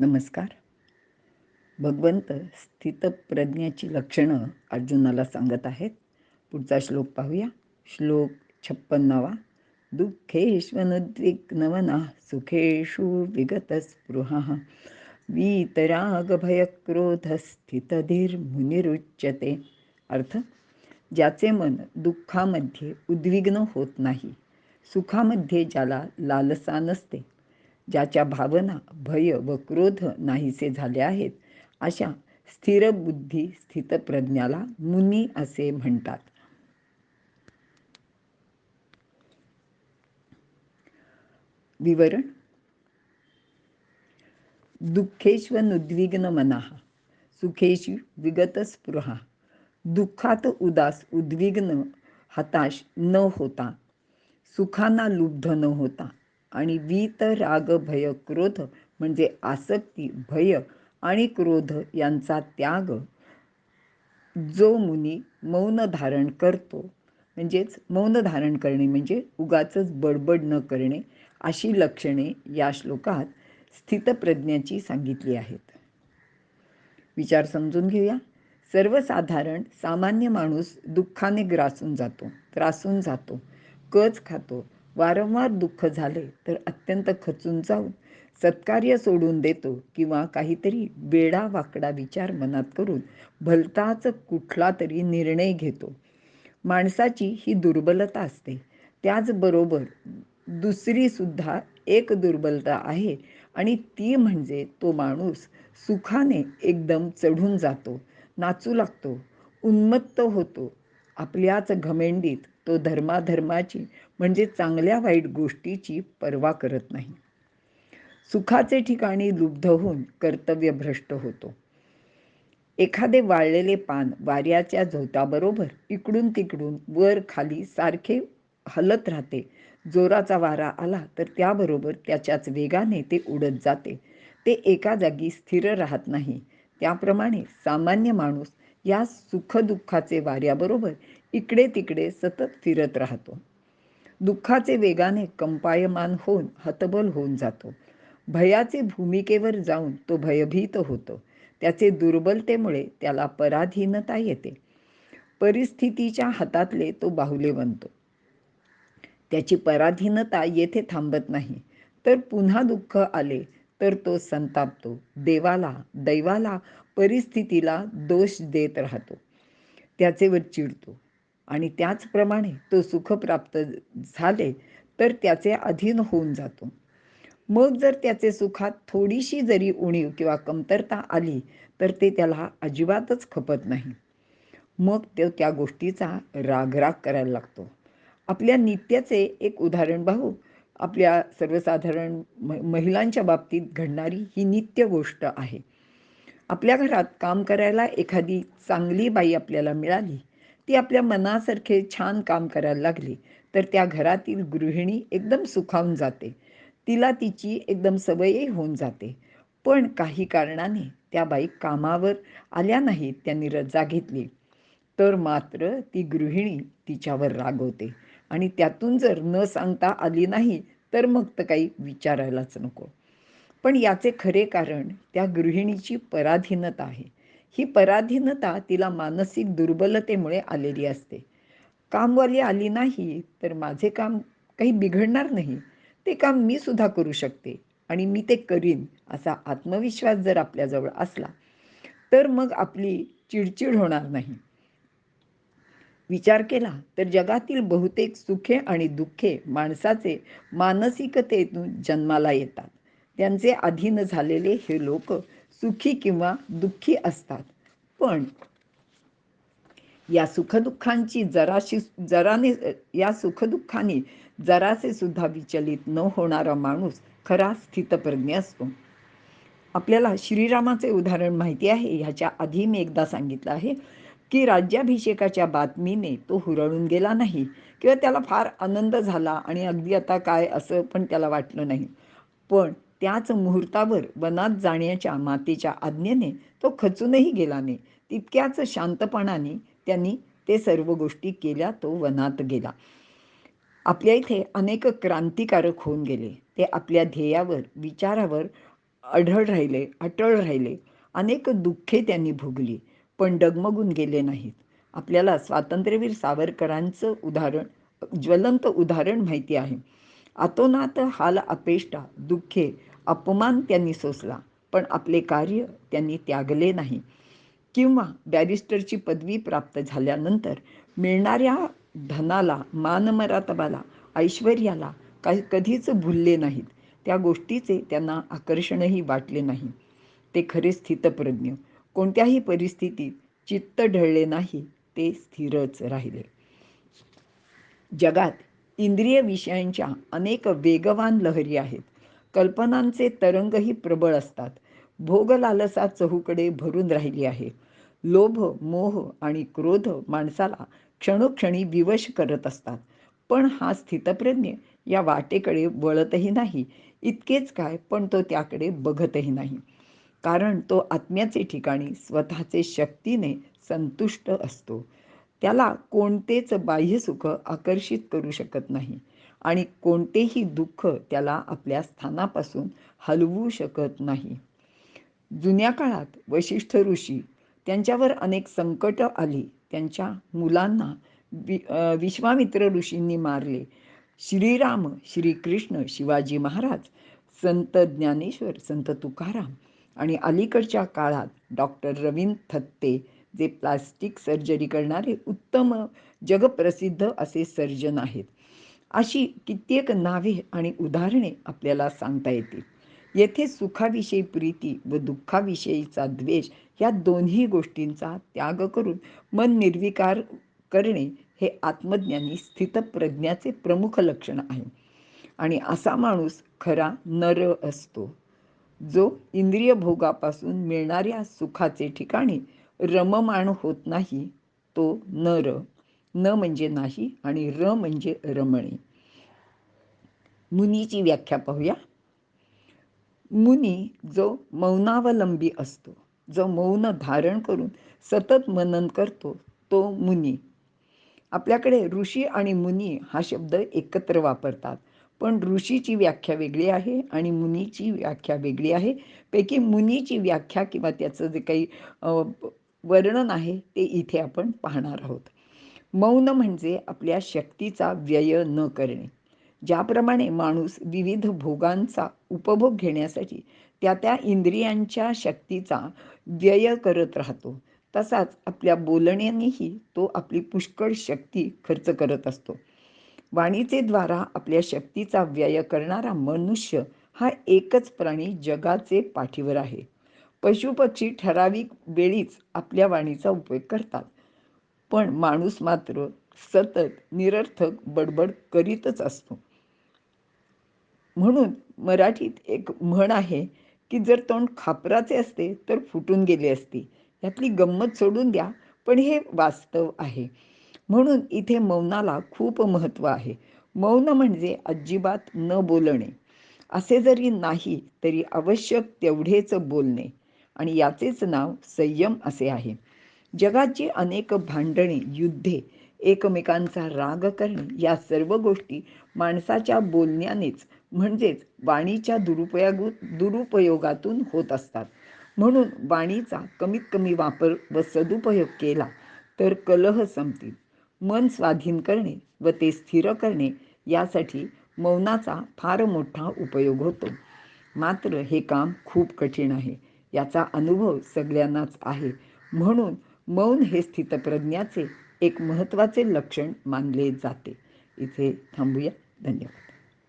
नमस्कार. भगवंत स्थितप्रज्ञाची लक्षणं अर्जुनाला सांगत आहेत. पुढचा श्लोक पाहूया. श्लोक छप्पन्नावा. दुःखेष्वनुद्विग्नवना सुखेषु विगतस्पृहा. वीतरागभयक्रोधस्थितधीर्मुनिरुच्यते. अर्थ ज्याचे मन दुःखामध्ये उद्विग्न होत नाही सुखामध्ये ज्याला लालसा नसते ज्याच्या भावना भय व क्रोध नाहीसे झाले आहेत अशा स्थिर बुद्धी स्थितप्रज्ञाला मुनी असे म्हणतात. विवरण. दुःखेष्वनुद्विग्न मनाहा सुखेशी विगत स्पृहा दुःखात उदास उद्विग्न हताश न होता सुखांना लुब्ध न होता आणि वीत राग भय क्रोध म्हणजे आसक्ती भय आणि क्रोध यांचा त्याग जो मुनी मौन धारण करतो. म्हणजेच मौन धारण करणे म्हणजे उगाचच बडबड न करणे अशी लक्षणे या श्लोकात स्थितप्रज्ञाची सांगितली आहेत. विचार समजून घेऊया. सर्वसाधारण सामान्य माणूस दुःखाने ग्रासून जातो. त्रासून जातो. कच खातो. वारंवार दुःख झाले तर अत्यंत खचून जाऊन सत्कार्य सोडून देतो किंवा काहीतरी वेडा वाकडा विचार मनात करून भलताच कुठला तरी निर्णय घेतो. माणसाची ही दुर्बलता असते. त्याचबरोबर दुसरीसुद्धा एक दुर्बलता आहे आणि ती म्हणजे तो माणूस सुखाने एकदम चढून जातो नाचू लागतो उन्मत्त होतो आपल्याच घमेंडीत तो धर्माधर्माची म्हणजे चांगल्या वाईट गोष्टीची पर्वा करत नाही. सुखाचे ठिकाणी लुब्ध होऊन कर्तव्यभ्रष्ट होतो. एखादे वाळलेले पान वाऱ्याच्या झोताबरोबर इकडून तिकडून वर खाली सारखे हलत राहते. जोराचा वारा आला तर त्याबरोबर त्याच्याच वेगाने ते उडत जाते. ते एका जागी स्थिर राहत नाही. त्याप्रमाणे सामान्य माणूस या सुखदुःखाचे वाऱ्याबरोबर इकडे तिकडे सतत फिरत राहतो. दुःखाचे वेगाने कंपायमान होऊन हतबल होऊन जातो. भयाचे भूमिकेवर जाऊन तो भयभीत होतो. त्याचे दुर्बलतेमुळे त्याला पराधीनता येते. परिस्थितीच्या हातातले तो बाहुले बनतो. त्याची पराधीनता येथे थांबत नाही. तर पुन्हा दुःख आले तर तो संतापतो. देवाला दैवाला परिस्थितीला दोष देत राहतो. त्याचे वर चिडतो. आणि त्याचप्रमाणे तो सुख प्राप्त झाले तर त्याचे अधीन होऊन जातो. मग जर त्याचे सुखात थोडीशी जरी उणीव किंवा कमतरता आली तर ते त्याला अजिबातच खपत नाही. मग तो त्या गोष्टीचा रागराग करायला लागतो. आपल्या नित्याचे एक उदाहरण पाहू. आपल्या सर्वसाधारण महिलांच्या बाबतीत घडणारी ही नित्य गोष्ट आहे. आपल्या घरात काम करायला एखादी चांगली बाई आपल्याला मिळाली ती आपल्या मनासारखे छान काम करायला लागली तर त्या घरातील गृहिणी एकदम सुखावून जाते. तिला तिची एकदम सवयही होऊन जाते. पण काही कारणाने त्या बाई कामावर आल्या नाहीत त्यांनी रजा घेतली. तर मात्र ती गृहिणी तिच्यावर रागवते आणि त्यातून जर न सांगता आली नाही तर मग तर काही विचारायलाच नको. पण याचे खरे कारण त्या गृहिणीची पराधीनता आहे. ही पराधीनता तिला मानसिक दुर्बलतेमुळे आलेली असते. कामवाली आली नाही तर माझे काम काही बिघडणार नाही. ते काम मी सुद्धा करू शकते आणि मी ते करीन असा आत्मविश्वास जर आपल्याजवळ असला तर मग आपली चिडचिड होणार नाही. विचार केला तर जगातील बहुतेक सुखे आणि दुःखे माणसाचे मानसिकतेतून जन्माला येतात. त्यांचे अधीन झालेले हे लोक सुखी किंवा दुःखी असतात. पण या सुखदुःखांची जराशी जराने या सुखदुःखाने जरासे सुद्धा विचलित न होणारा माणूस खरा स्थितप्रज्ञ असतो. आपल्याला श्रीरामाचे उदाहरण माहिती आहे. ह्याच्या आधी मी एकदा सांगितलं आहे की राज्याभिषेकाच्या बातमीने तो हुरळून गेला नाही किंवा त्याला फार आनंद झाला आणि अगदी आता काय असं पण त्याला वाटलं नाही. पण त्याच मुहूर्तावर वनात जाण्याच्या मातेच्या आज्ञेने तो खचूनही गेला नाही. तितक्याच शांतपणाने त्यांनी ते सर्व गोष्टी केल्या तो वनात गेला. आपल्या इथे अनेक क्रांतिकारक होऊन गेले. ते आपल्या ध्येयावर विचारावर अढळ राहिले अटळ राहिले. अनेक दुःखे त्यांनी भोगली पण डगमगून गेले नाहीत. आपल्याला स्वातंत्र्यवीर सावरकरांचं उदाहरण ज्वलंत उदाहरण माहिती आहे. आतोनात हाल अपेष्टा दुःखे अपमान त्यांनी सोसला पण आपले कार्य त्यांनी त्यागले नाही. किंवा बॅरिस्टरची पदवी प्राप्त झाल्यानंतर मिळणाऱ्या धनाला मानमरातबाला ऐश्वर्याला काही कधीच भुलले नाहीत. त्या गोष्टीचे त्यांना आकर्षणही वाटले नाही. ते खरे स्थितप्रज्ञ. कोणत्याही परिस्थितीत चित्त ढळले नाही ते स्थिरच राहिले. जगात इंद्रिय विषयांच्या अनेक वेगवान लहरी आहेत. कल्पनांचे तरंगही प्रबळ असतात. भोग लालसा चहूकडे भरून राहिली आहे. लोभ मोह आणि क्रोध माणसाला क्षणोक्षणी विवश करत असतात. पण हा स्थितप्रज्ञ या वाटेकडे वळतही नाही. इतकेच काय पण तो त्याकडे बघतही नाही. कारण तो आत्म्याचे ठिकाणी स्वतःचे शक्तीने संतुष्ट असतो. त्याला कोणतेच बाह्यसुख आकर्षित करू शकत नाही. आणि कोणतेही दुःख त्याला आपल्या स्थानापासून हलवू शकत नाही. जुन्या काळात वशिष्ठ ऋषी त्यांच्यावर अनेक संकट आली. त्यांच्या मुलांना वि विश्वामित्र ऋषींनी मारले. श्रीराम श्रीकृष्ण शिवाजी महाराज संत ज्ञानेश्वर संत तुकाराम आणि अलीकडच्या काळात डॉक्टर रवींद्र थत्ते जे प्लास्टिक सर्जरी करणारे उत्तम जगप्रसिद्ध असे सर्जन आहेत. अशी कित्येक नावे आणि उदाहरणे आपल्याला सांगता येतील. येथे सुखाविषयी प्रीती व दुःखाविषयीचा द्वेष या दोन्ही गोष्टींचा त्याग करून मन निर्विकार करणे हे आत्मज्ञानी स्थितप्रज्ञाचे प्रमुख लक्षण आहे. आणि असा माणूस खरा नर असतो. जो इंद्रिय भोगापासून मिळणाऱ्या सुखाचे ठिकाणी रममाण होत नाही तो नर. न म्हणजे नाही आणि र म्हणजे रमणे. मुनीची व्याख्या पाहूया. मुनी जो मौनावलंबी असतो जो मौन धारण करून सतत मनन करतो तो मुनी. आपल्याकडे ऋषी आणि मुनी हा शब्द एकत्र वापरतात पण ऋषीची व्याख्या वेगळी आहे आणि मुनीची व्याख्या वेगळी आहे. पैकी मुनीची व्याख्या किंवा त्याचं जे काही वर्णन आहे ते इथे आपण पाहणार आहोत. मौन म्हणजे आपल्या शक्तीचा व्यय न करणे. ज्याप्रमाणे माणूस विविध भोगांचा उपभोग घेण्यासाठी त्या त्या इंद्रियांच्या शक्तीचा व्यय करत राहतो. तसाच आपल्या बोलण्यानेही तो आपली पुष्कळ शक्ती खर्च करत असतो. वाणीचे द्वारा आपल्या शक्तीचा व्यय करणारा मनुष्य हा एकच प्राणी जगाचे पाठीवर आहे. पशुपक्षी ठराविक वेळीच आपल्या वाणीचा उपयोग करतात. पण माणूस मात्र सतत निरर्थक बडबड करीतच असतो. म्हणून मराठीत एक म्हण आहे की जर तोंड खापराचे असते तर फुटून गेले असते. यातली गंमत सोडून द्या पण हे वास्तव आहे. म्हणून इथे मौनाला खूप महत्त्व आहे. मौन म्हणजे अजिबात न बोलणे. असे जरी नाही तरी आवश्यक तेवढेच बोलणे. आणि याचेच नाव संयम असे आहे. जगाची अनेक भांडणे युद्धे एकमेकांचा राग करणे या सर्व गोष्टी माणसाच्या बोलण्यानेच म्हणजेच वाणीच्या दुरुपयोग दुरुपयोगातून होत असतात. म्हणून वाणीचा कमीत कमी वापर व सदुपयोग केला तर कलह संपतील. मन स्वाधीन करणे व ते स्थिर करणे यासाठी मौनाचा फार मोठा उपयोग होतो. मात्र हे काम खूप कठीण आहे. याचा अनुभव सगळ्यांनाच आहे. म्हणून मौन हे स्थितप्रज्ञाचे एक महत्त्वाचे लक्षण मानले जाते. इथे थांबूया. धन्यवाद.